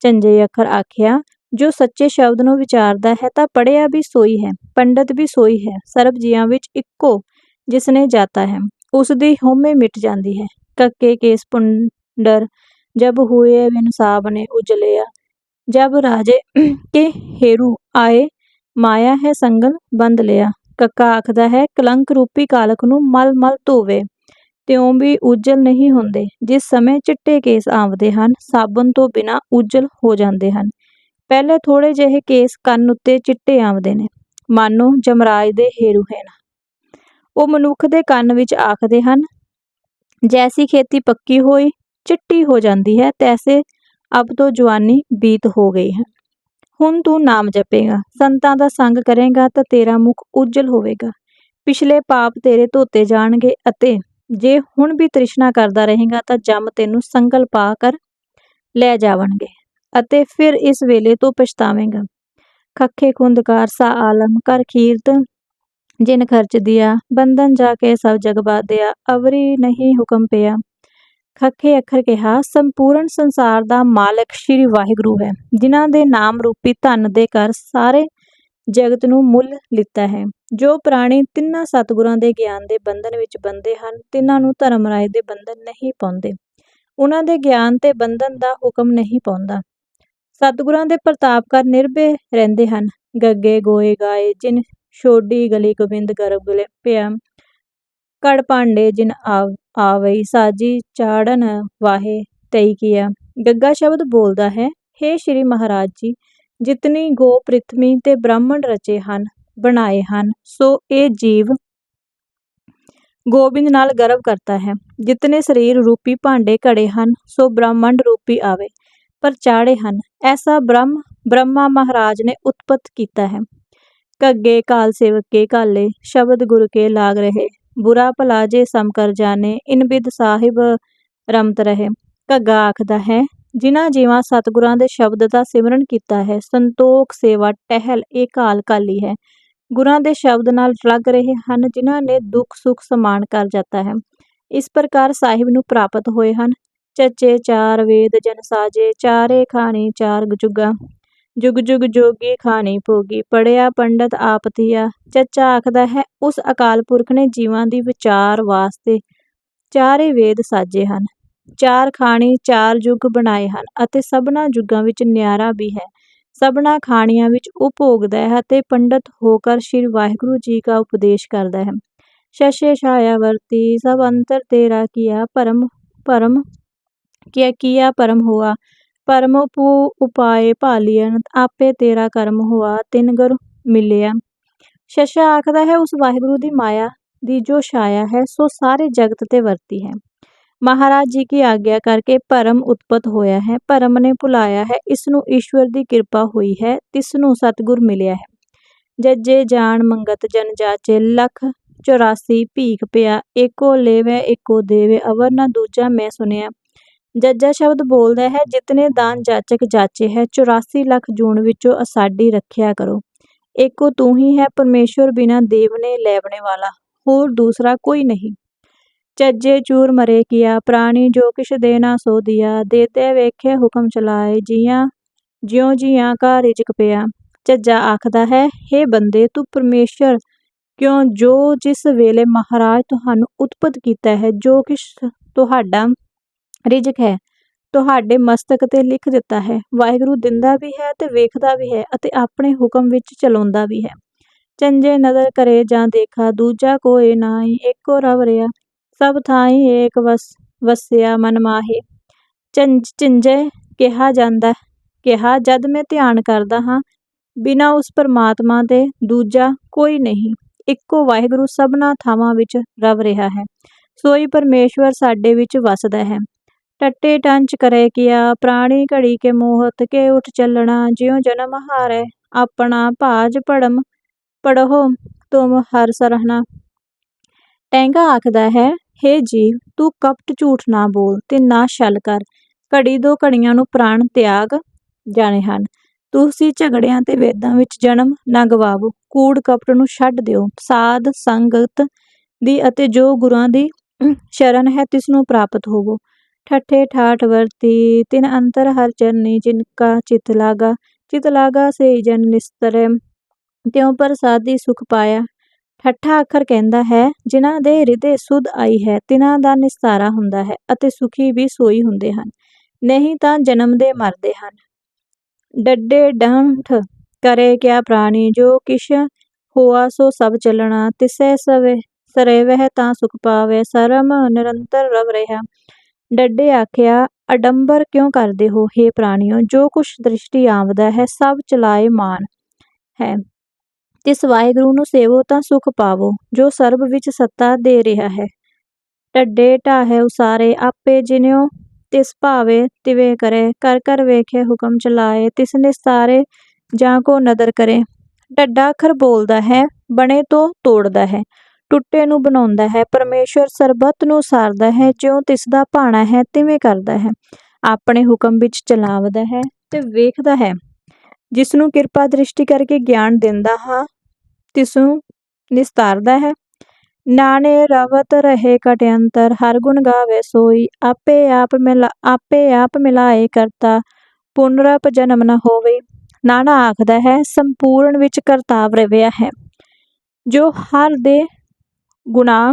ਝੰਜੇ ਅੱਖਰ ਆਖਿਆ, ਜੋ ਸੱਚੇ ਸ਼ਬਦ ਨੂੰ ਵਿਚਾਰਦਾ ਹੈ, ਤਾਂ ਪੜਿਆ ਵੀ ਸੋਈ ਹੈ, ਪੰਡਤ ਵੀ ਸੋਈ ਹੈ, ਸਰਬ ਜੀਆਂ ਵਿੱਚ ਇੱਕੋ, ਜਿਸਨੇ ਜਾਤਾ ਹੈ। ਉਸ ਦੀ ਹੋਮੇ ਮਿਟ ਜਾਂਦੀ ਹੈ। ਕੱਕੇ ਕੇਸ ਪੁੰਡਰ ਜਬ ਹੋਏ ਵਿਨਸਾਬ ਨੇ ਉਜਲਿਆ ਜਬ ਰਾਜੇ ਕੇ ਹੇਰੂ ਆਏ, ਮਾਇਆ ਹੈ ਸੰਗਲ ਬੰਦ ਲਿਆ। ਕੱਕਾ ਆਖਦਾ ਹੈ, ਕਲੰਕ ਰੂਪੀ ਕਾਲਕ ਨੂੰ ਮਲ ਮਲ ਧੋਵੇ। ਤਿਉਂ ਵੀ ਉਜਲ ਨਹੀਂ ਹੁੰਦੇ। ਜਿਸ ਸਮੇਂ ਚਿੱਟੇ ਕੇਸ ਆਉਂਦੇ ਹਨ, ਸਾਬਣ ਤੋਂ ਬਿਨਾ ਉਜਲ ਹੋ ਜਾਂਦੇ ਹਨ। ਪਹਿਲੇ ਥੋੜੇ ਜਿਹੇ ਕੇਸ ਕੰਨ ਉੱਤੇ ਚਿੱਟੇ ਆਉਂਦੇ ਨੇ। ਮਾਨੋ ਜਮਰਾਜ ਦੇ ਹੇਰੂ ਹਨ ਉਹ ਮਨੁੱਖ ਦੇ ਕੰਨ ਵਿੱਚ ਆਖਦੇ ਹਨ, ਜੈਸੀ ਖੇਤੀ ਪੱਕੀ ਹੋਈ, ਚਿੱਟੀ ਹੋ ਜਾਂਦੀ ਹੈ, ਤੈਸੇ ਅਬ ਤੋਂ ਜਵਾਨੀ ਬੀਤ ਹੋ ਗਈ ਹੈ। ਹੁਣ ਤੂੰ ਨਾਮ ਜਪੇਗਾ, ਸੰਤਾਂ ਦਾ ਸੰਗ ਕਰੇਗਾ ਤਾਂ ਤੇਰਾ ਮੁਖ ਉਜਲ ਹੋਵੇਗਾ। ਪਿਛਲੇ ਪਾਪ ਤੇਰੇ ਧੋਤੇ ਜਾਣਗੇ ਅਤੇ ਜੇ ਹੁਣ ਵੀ ਤ੍ਰਿਸ਼ਨਾ ਕਰਦਾ ਰਹੇਗਾ ਤਾਂ ਜਮ ਤੈਨੂੰ ਸੰਗਲ ਪਾ ਕਰ ਲੈ ਜਾਵਣਗੇ ਅਤੇ ਫਿਰ ਇਸ ਵੇਲੇ ਤੋਂ ਪਛਤਾਵੇਂਗਾ। ਖੱਖੇ ਖੁੰਦਕਾਰ ਸਾ ਆਲਮ ਕਰ ਖੀਰਤ ਜਿਨ ਖਰਚ ਦਿਆ, ਬੰਧਨ ਜਾ ਕੇ ਸਭ ਜਗ ਬਾਧਿਆ, ਅਵਰੀ ਨਹੀਂ ਹੁਕਮ ਪਿਆ। ਖੱਖੇ ਅੱਖਰ ਕਿਹਾ, ਸੰਪੂਰਨ ਸੰਸਾਰ ਦਾ ਮਾਲਕ ਸ਼੍ਰੀ ਵਾਹਿਗੁਰੂ ਹੈ, ਜਿਨ੍ਹਾਂ ਦੇ ਨਾਮ ਰੂਪੀ ਧਨ ਦੇ ਕਰ ਸਾਰੇ ਜਗਤ ਨੂੰ ਮੁੱਲ ਲਿੱਤਾ ਹੈ। ਜੋ ਪ੍ਰਾਣੀ ਤਿੰਨਾਂ ਸਤਿਗੁਰਾਂ ਦੇ ਗਿਆਨ ਦੇ ਬੰਧਨ ਵਿੱਚ ਬੰਦੇ ਹਨ, ਤਿੰਨਾਂ ਨੂੰ ਧਰਮ ਰਾਏ ਦੇ ਬੰਧਨ ਨਹੀਂ ਪਾਉਂਦੇ। ਉਹਨਾਂ ਦੇ ਗਿਆਨ ਤੇ ਬੰਧਨ ਦਾ ਹੁਕਮ ਨਹੀਂ ਪਾਉਂਦਾ। ਸਤਿਗੁਰਾਂ ਦੇ ਪ੍ਰਤਾਪ ਕਰ ਨਿਰਭੇ ਰਹਿੰਦੇ ਹਨ। ਗੱਗੇ, ਗੋਏ, ਗਾਏ, ਜਿਨ ਛੋਡੀ ਗਲੀ ਗੋਬਿੰਦ ਗਰਭ ਗਲੇ ਪਿਆ। ਕੜ ਭਾਂਡੇ ਜਿਨ ਆਵਈ ਸਾਜੀ ਚਾੜਨ ਵਾਹੇ ਤਈ ਕੀਆ। ਗੱਗਾ ਸ਼ਬਦ ਬੋਲਦਾ ਹੈ हे ਸ਼੍ਰੀ ਮਹਾਰਾਜ ਜੀ, ਜਿਤਨੀ ਗੋ ਪ੍ਰਿਥਵੀ ਤੇ ਬ੍ਰਾਹਮਣ ਰਚੇ ਹਨ, ਬਣਾਏ ਹਨ, ਸੋ ਇਹ ਜੀਵ ਗੋਬਿੰਦ ਨਾਲ ਗਰਵ ਕਰਤਾ ਹੈ। ਜਿਤਨੇ ਸਰੀਰ ਰੂਪੀ ਭਾਂਡੇ ਘੜੇ ਹਨ, ਸੋ ਬ੍ਰਹਮੰਡ ਰੂਪੀ ਆਵੇ, ਪਰ ਚਾੜੇ ਹਨ। ਐਸਾ ਬ੍ਰਹਮ, ਬ੍ਰਹਮਾ ਮਹਾਰਾਜ ਨੇ ਉਤਪਤ ਕੀਤਾ ਹੈ। ਕੱਗੇ ਕਾਲ ਸੇਵਕ ਕੇ ਕਾਲੇ ਸ਼ਬਦ ਗੁਰ ਕੇ ਲਾਗ ਰਹੇ। ਬੁਰਾ ਭਲਾ ਜੇ ਸਮ ਕਰ ਜਾਣੇ, ਇਨ ਬਿਦ ਸਾਹਿਬ ਰਮਤ ਰਹੇ। ਘੱਗਾ ਆਖਦਾ ਹੈ, ਜਿਨ੍ਹਾਂ ਜੀਵਾਂ ਸਤਿਗੁਰਾਂ ਦੇ ਸ਼ਬਦ ਦਾ ਸਿਮਰਨ ਕੀਤਾ ਹੈ, ਸੰਤੋਖ ਸੇਵਾ ਟਹਿਲ ਇਹ ਕਾਲ ਕਾਲੀ ਹੈ। ਗੁਰਾਂ ਦੇ ਸ਼ਬਦ ਨਾਲ ਲੱਗ ਰਹੇ ਹਨ, ਜਿਨ੍ਹਾਂ ਨੇ ਦੁੱਖ ਸੁੱਖ ਸਮਾਨ ਕਰ ਜਾਂਦਾ ਹੈ। ਇਸ ਪ੍ਰਕਾਰ ਸਾਹਿਬ ਨੂੰ ਪ੍ਰਾਪਤ ਹੋਏ ਹਨ। ਚੱਚੇ ਚਾਰ ਵੇਦ ਜਨ ਸਾਜੇ, ਚਾਰੇ ਖਾਣੀ ਚਾਰ ਜੁਗਾ। ਜੁਗ ਜੁਗ ਜੋਗੀ ਖਾਣੀ ਭੋਗੀ। ਪੜਿਆ ਪੰਡਤ ਆਪ ਚੱਚਾ ਆਖਦਾ ਹੈ, ਉਸ ਅਕਾਲ ਪੁਰਖ ਨੇ ਜੀਵਾਂ ਦੀ ਵਿਚਾਰ ਵਾਸਤੇ ਚਾਰੇ ਵੇਦ ਸਾਜੇ ਹਨ। ਚਾਰ ਖਾਣੀ, ਚਾਰ ਯੁੱਗ ਬਣਾਏ ਹਨ ਅਤੇ ਸਭਨਾ ਯੁੱਗਾਂ ਵਿੱਚ ਨਿਆਰਾ ਵੀ ਹੈ। ਸਭਨਾ ਖਾਣੀਆਂ ਵਿੱਚ ਉਪਭੋਗਦਾ ਹੈ ਅਤੇ ਪੰਡਤ ਹੋਕਰ ਸ਼੍ਰੀ ਵਾਹਿਗੁਰੂ ਜੀ ਦਾ ਉਪਦੇਸ਼ ਕਰਦਾ ਹੈ। ਸ਼ਸ਼ੇ ਛਾਇਆ ਵਰਤੀ, ਸਭ ਅੰਤਰ ਤੇਰਾ ਕੀਆ, ਪਰਮ ਪਰਮ, ਕਿਆ ਕੀਆ ਪਰਮ ਹੋਆ। ਪਰਮ ਉਪਾਏ ਭਾਲੀਨ ਆਪੇ ਤੇਰਾ ਕਰਮ ਹੋਆ, ਤਿਨ ਗੁਰ ਮਿਲਿਆ ਸ਼ਸ਼ਾ ਆਖਦਾ ਹੈ, ਉਸ ਵਾਹਿਗੁਰੂ ਦੀ ਮਾਇਆ ਦੀ ਜੋ ਛਾਇਆ ਹੈ, ਸੋ ਸਾਰੇ ਜਗਤ ਤੇ ਵਰਤੀ ਹੈ। ਮਹਾਰਾਜ ਜੀ ਕੀ ਆਗਿਆ ਕਰਕੇ ਭਰਮ ਉਤਪਤ ਹੋਇਆ ਹੈ। ਭਰਮ ਨੇ ਭੁਲਾਇਆ ਹੈ ਇਸ ਨੂੰ ਈਸ਼ਵਰ ਦੀ ਕਿਰਪਾ ਹੋਈ ਹੈ ਤਿਸ ਨੂੰ ਸਤਿਗੁਰ ਮਿਲਿਆ ਹੈ। ਜੱਜੇ ਜਾਣ ਮੰਗਤ ਜਨ ਜਾਚੇ, ਲੱਖ 84 ਭੀਖ ਪਿਆ, ਏਕੋ ਲੇਵੇ, ਏਕੋ ਦੇਵੇ, ਅਵਰ ਨਾ ਦੂਜਾ ਮੈਂ ਸੁਨਿਆ। ਜੱਜਾ ਸ਼ਬਦ ਬੋਲਦਾ ਹੈ, ਜਿਤਨੇ ਦਾਨ ਜਾਚਕ ਜਾਚੇ ਹੈ 84 ਲੱਖ ਜੂਨ ਵਿੱਚੋਂ ਅਸਾਡੀ ਰੱਖਿਆ ਕਰੋ। ਏਕੋ ਤੂੰ ਹੀ ਹੈ ਪਰਮੇਸ਼ਵਰ ਬਿਨਾ ਦੇਵ ਲੈਵਣੇ ਵਾਲਾ, ਹੋਰ ਦੂਸਰਾ ਕੋਈ ਨਹੀਂ। ਚੱਜੇ ਚੂਰ ਮਰੇ ਕੀਆ, ਪ੍ਰਾਣੀ ਜੋ ਕਿਛ ਦੇਣਾ ਸੋ ਦਿਆ, ਦੇਤੇ ਵੇਖੇ ਹੁਕਮ ਚਲਾਏ ਜੀਆਂ, ਜਿਉ ਜੀਆਂ ਕਾ ਰਿਜਕ ਪਿਆ। ਚੱਜਾ ਆਖਦਾ ਹੈ हे ਬੰਦੇ, ਤੂੰ ਪਰਮੇਸ਼ਰ ਕਿਉਂ ਜੋ ਜਿਸ ਵੇਲੇ ਮਹਾਰਾਜ ਤੁਹਾਨੂੰ ਉਤਪਤ ਕੀਤਾ ਹੈ, ਜੋ ਕਿਛ ਤੁਹਾਡਾ ਰਿਜਕ ਹੈ। ਤੁਹਾਡੇ ਮਸਤਕ ਤੇ ਲਿਖ ਦਿੱਤਾ ਹੈ। ਵਾਹਿਗੁਰੂ ਦਿੰਦਾ ਵੀ ਹੈ ਤੇ ਵੇਖਦਾ ਵੀ ਹੈ ਅਤੇ ਆਪਣੇ ਹੁਕਮ ਵਿੱਚ ਚਲਾਉਂਦਾ ਵੀ ਹੈ। ਚੰਜੇ ਨਦਰ ਕਰੇ ਜਾਂ ਦੇਖਾ, ਦੂਜਾ ਕੋਇ ਨਾਹੀ ਏਕੋ ਰਵ ਰਿਆ, ਸਭ ਥਾਈ ਏਕ ਵਸ, ਵਸਿਆ ਮਨ ਮਾਹੀ। ਚੰਜ ਚੰਜੇ ਕਿਹਾ ਜਾਂਦਾ, ਕਿਹਾ, ਜਦ ਮੈਂ ਧਿਆਨ ਕਰਦਾ ਹਾਂ, ਬਿਨਾਂ ਉਸ ਪਰਮਾਤਮਾ ਦੇ ਦੂਜਾ ਕੋਈ ਨਹੀਂ। ਇੱਕੋ ਵਾਹਿਗੁਰੂ ਸਭਨਾ ਥਾਵਾਂ ਵਿੱਚ ਰਵ ਰਿਹਾ ਹੈ। ਸੋਈ ਪਰਮੇਸ਼ਵਰ ਸਾਡੇ ਵਿੱਚ ਵਸਦਾ ਹੈ। ਟੱਟੇ ਟੰਚ ਕਰੇ ਕੀਆ, ਪ੍ਰਾਣੀ ਘੜੀ ਕੇ ਮੋਹਤ ਕੇ ਉਠ ਚੱਲਣਾ, ਜਿਉ ਜਨਮ ਹਾਰੇ, ਆਪਣਾ ਭਾਜ ਪੜਮ ਪੜਹੁ ਤੁਮ ਹਰ ਸਰਹਨਾ। ਟੈਂਗਾ ਆਖਦਾ ਹੈ, ਹੇ ਜੀਵ, ਤੂੰ ਕਪਟ ਝੂਠ ਨਾ ਬੋਲ ਤੇ ਨਾ ਛਲ ਕਰ, ਘੜੀ ਦੋ ਘੜੀਆਂ ਨੂੰ ਪ੍ਰਾਣ ਤਿਆਗ, ਜਾਣੇ ਹਨ। ਤੁਸੀਂ ਝਗੜਿਆਂ ਤੇ ਵੇਦਾਂ ਵਿੱਚ ਜਨਮ ਨਾ ਗਵਾਵੋ, ਕੂੜ ਕਪਟ ਨੂੰ ਛੱਡ ਦਿਓ। ਸਾਧ ਸੰਗਤ ਦੀ ਅਤੇ ਜੋ ਗੁਰਾਂ ਦੀ ਸ਼ਰਨ ਹੈ ਤਿਸ ਨੂੰ ਪ੍ਰਾਪਤ ਹੋਵੋ। ਠੱਠੇ ਠਾਠ ਵਰਤੀ, ਤਿਨ ਅੰਤਰ ਹਰ ਚਰਨੀ ਜਿਨ ਕਾ ਚਿਤ ਲਾਗਾ ਚਿਤ ਲਾਗਾ ਸੇ ਜਨ ਨਿਸਤਰੈ, ਤਿਉ ਪ੍ਰਸਾਦੀ ਸੁਖ ਪਾਇਆ। ਠੱਠਾ ਅੱਖਰ ਕਹਿੰਦਾ ਹੈ, ਜਿਨ੍ਹਾਂ ਦੇ ਹਿਰਦੇ ਸੁਧ ਆਈ ਹੈ ਤਿਨਾਂ ਦਾ ਨਿਸਤਾਰਾ ਹੁੰਦਾ ਹੈ ਅਤੇ ਸੁਖੀ ਵੀ ਸੋਈ ਹੁੰਦੇ ਹਨ। ਨਹੀਂ ਤਾਂ ਜਨਮ ਦੇ ਮਰਦੇ ਹਨ। ਡੱਡੇ ਡੰਠ ਕਰੇ ਕਿਆ ਪ੍ਰਾਣੀ, ਜੋ ਕਿਛ ਹੋਆ ਸੋ ਸਭ ਚੱਲਣਾ, ਤਿਸੈ ਸਵੇ ਸਰੇ ਵਹਿ ਤਾਂ ਸੁਖ ਪਾਵੇ, ਸਰਮ ਨਿਰੰਤਰ ਰਵ ਰਿਹਾ। ਡੱਡੇ ਆਖਿਆ, ਅਡੰਬਰ ਕਿਉਂ ਕਰਦੇ ਹੋ हे ਪ੍ਰਾਣਿਓ? ਜੋ ਕੁਛ ਦ੍ਰਿਸ਼ਟੀ ਆਵਦਾ ਹੈ, ਸਭ ਚਲਾਏ ਮਾਨ ਹੈ। ਤਿਸ ਵਾਹਿਗੁਰੂ ਨੂੰ ਸੇਵੋ ਤਾਂ ਸੁਖ ਪਾਵੋ, ਜੋ ਸਰਬ ਵਿੱਚ ਸੱਤਾ ਦੇ ਰਿਹਾ ਹੈ। ਟੱਡੇ ਢਾਹੇ ਉਸਾਰੇ, ਆਪੇ ਜਿਨਿਓ ਤਿਸ ਭਾਵੇ ਤਿਵੇ ਕਰੇ। ਕਰ ਕਰ ਵੇਖੇ ਹੁਕਮ ਚਲਾਏ, ਤਿਸ ਨਿਸਤਾਰੇ ਜਾਂ ਕੋ ਨਦਰ ਕਰੇ। ਡੱਡਾ ਅੱਖਰ ਬੋਲਦਾ ਹੈ, ਬਣੇ ਤੋਂ ਤੋੜਦਾ ਹੈ। ਟੁੱਟੇ ਨੂੰ ਬਣਾਉਂਦਾ ਹੈ, ਪਰਮੇਸ਼ਵਰ ਸਰਬੱਤ ਨੂੰ ਸਾਰਦਾ ਹੈ, ਜਿਉਂ ਤਿਸ ਭਾਣਾ ਹੈ, ਤਿਵੇਂ ਕਰਦਾ ਹੈ। ਆਪਣੇ ਹੁਕਮ ਵਿੱਚ ਚਲਾਵਦਾ ਹੈ ਤੇ ਵੇਖਦਾ ਹੈ। ਜਿਸ ਨੂੰ ਕਿਰਪਾ ਦ੍ਰਿਸ਼ਟੀ ਕਰਕੇ ਗਿਆਨ ਦਿੰਦਾ ਹਾਂ, ਤਿਸ ਨੂੰ ਨਿਸਤਾਰਦਾ ਹੈ। ਨਾਨੇ ਰਵਤ ਰਹੇ ਕਟਿਅੰਤਰ ਹਰ ਗੁਣ ਗਾਵੇ ਸੋਈ। ਆਪੇ ਆਪ ਮਿਲਾ, ਆਪੇ ਆਪ ਮਿਲਾਏ ਕਰਤਾ ਪੁਨਰਪ ਜਨਮ ਨਾ ਹੋਵੇ। ਨਾਨਾ ਆਖਦਾ ਹੈ, ਸੰਪੂਰਨ ਵਿੱਚ ਕਰਤਾਵ ਰਵਿਆ ਹੈ। ਜੋ ਹਰ ਦੇ ਗੁਣਾ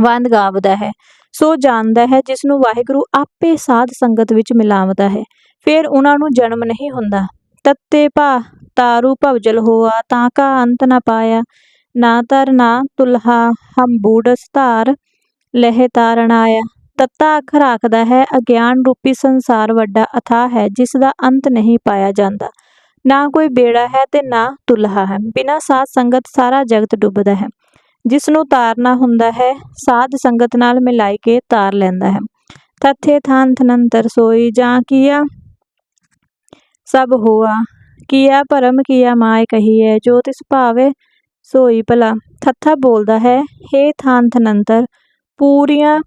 ਵੰਦ ਗਾਵਦਾ ਹੈ। ਸੋ ਜਾਣਦਾ ਹੈ ਜਿਸ ਨੂੰ ਵਾਹਿਗੁਰੂ ਆਪੇ ਸਾਧ ਸੰਗਤ ਵਿੱਚ ਮਿਲਾਵਦਾ ਹੈ। ਫਿਰ ਉਹਨਾਂ ਨੂੰ ਜਨਮ ਨਹੀਂ ਹੁੰਦਾ। ਤੱਤੇ ਭਾ, ਤਾਰੂ ਭਵਜਲ ਹੋਆ, ਤਾਂ ਕਾ ਅੰਤ ਨ ਪਾਇਆ। ਨਾ ਤਰ, ਨਾ ਤੁਲਹਾ, ਹਮ ਬੂੜਸ ਧਾਰ ਲਹਿ ਤਾਰਨ ਆਇਆ। ਤੱਤਾ ਅੱਖ ਰੱਖਦਾ ਹੈ, ਅਗਿਆਨ ਰੂਪੀ ਸੰਸਾਰ ਵੱਡਾ ਅਥਾਹ ਹੈ, ਜਿਸ ਦਾ ਅੰਤ ਨਹੀਂ ਪਾਇਆ ਜਾਂਦਾ। ਨਾ ਕੋਈ ਬੇੜਾ ਹੈ ਤੇ ਨਾ ਤੁਲਹਾ ਹੈ। ਬਿਨਾਂ ਸਾਧ ਸੰਗਤ ਸਾਰਾ ਜਗਤ ਡੁੱਬਦਾ ਹੈ। ਜਿਸ ਨੂੰ ਤਾਰਨਾ ਹੁੰਦਾ ਹੈ, ਸਾਧ ਸੰਗਤ ਨਾਲ ਮਿਲਾਈ ਕੇ ਤਾਰ ਲੈਂਦਾ ਹੈ। ਤਥੇ ਥਾਨ ਥਨੰਤਰ ਸੋਈ ਜਾਂ ਕੀਆ? ਸਭ ਹੋਆ, ਕੀਆ ਭਰਮ, ਕੀਆ ਮਾਇ ਕਹੀਐ, ਜੋ ਤਿਸ ਭਾਵੇ ਸੋਈ ਭਲਾ। ਥੱਥਾ ਬੋਲਦਾ ਹੈ, ਹੇ ਥਾਨ ਥਨੰਤਰ, ਪੂਰੀਆਂ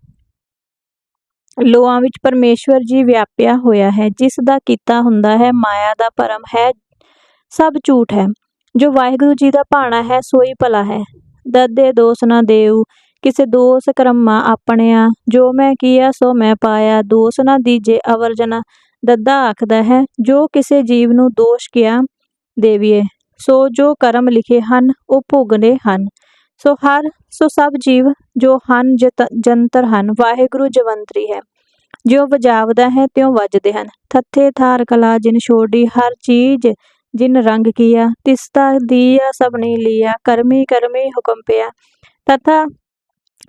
ਲੋਆਂ ਵਿੱਚ ਪਰਮੇਸ਼ਵਰ ਜੀ ਵਿਆਪਿਆ ਹੋਇਆ ਹੈ, ਜਿਸ ਦਾ ਕੀਤਾ ਹੁੰਦਾ ਹੈ, ਮਾਇਆ ਦਾ ਭਰਮ ਹੈ, ਸਭ ਝੂਠ ਹੈ। ਜੋ ਵਾਹਿਗੁਰੂ ਜੀ ਦਾ ਭਾਣਾ ਹੈ, ਸੋਈ ਭਲਾ ਹੈ। ਦਦੇ ਦੋਸ ਨਾ ਦੇਉ ਕਿਸੇ ਦੋਸ ਕਰਮਾ ਆਪਣਿਆ, ਜੋ ਮੈਂ ਕੀਆ ਸੋ ਮੈਂ ਪਾਇਆ। ਦੋਸ ਨਾ ਦੀਜੇ ਅਵਰਜਨਾ, ਦੱਦਾ ਆਖਦਾ ਹੈ, ਜੋ ਕਿਸੇ ਜੀਵ ਨੂੰ ਦੋਸ਼ ਕਿਆ ਦੇਵੀਏ, ਸੋ ਜੋ ਕਰਮ ਲਿਖੇ ਹਨ, ਉਹ ਭੋਗਨੇ ਹਨ। ਸੋ ਹਰ, ਸੋ ਸਭ ਜੀਵ, ਜੋ ਹਨ ਜੰਤਰ ਹਨ, ਵਾਹਿਗੁਰੂ ਜਵੰਤਰੀ ਹੈ। ਜੋ ਵਜਾਵਦਾ ਹੈ, ਤਿਉ ਵੱਜਦੇ ਹਨ। ਥੱਥੇ ਥਾਰ ਕਲਾ ਜਿਨ ਛੋੜੀ ਹਰ ਚੀਜ਼ ਜਿਨ ਰੰਗ ਕੀਆ, ਤਿਸਤਾ ਦੀਆ ਸਭਨੀ ਲੀਆ, ਕਰਮੀ ਕਰਮੀ ਹੁਕਮ ਪਿਆ। ਤਥਾ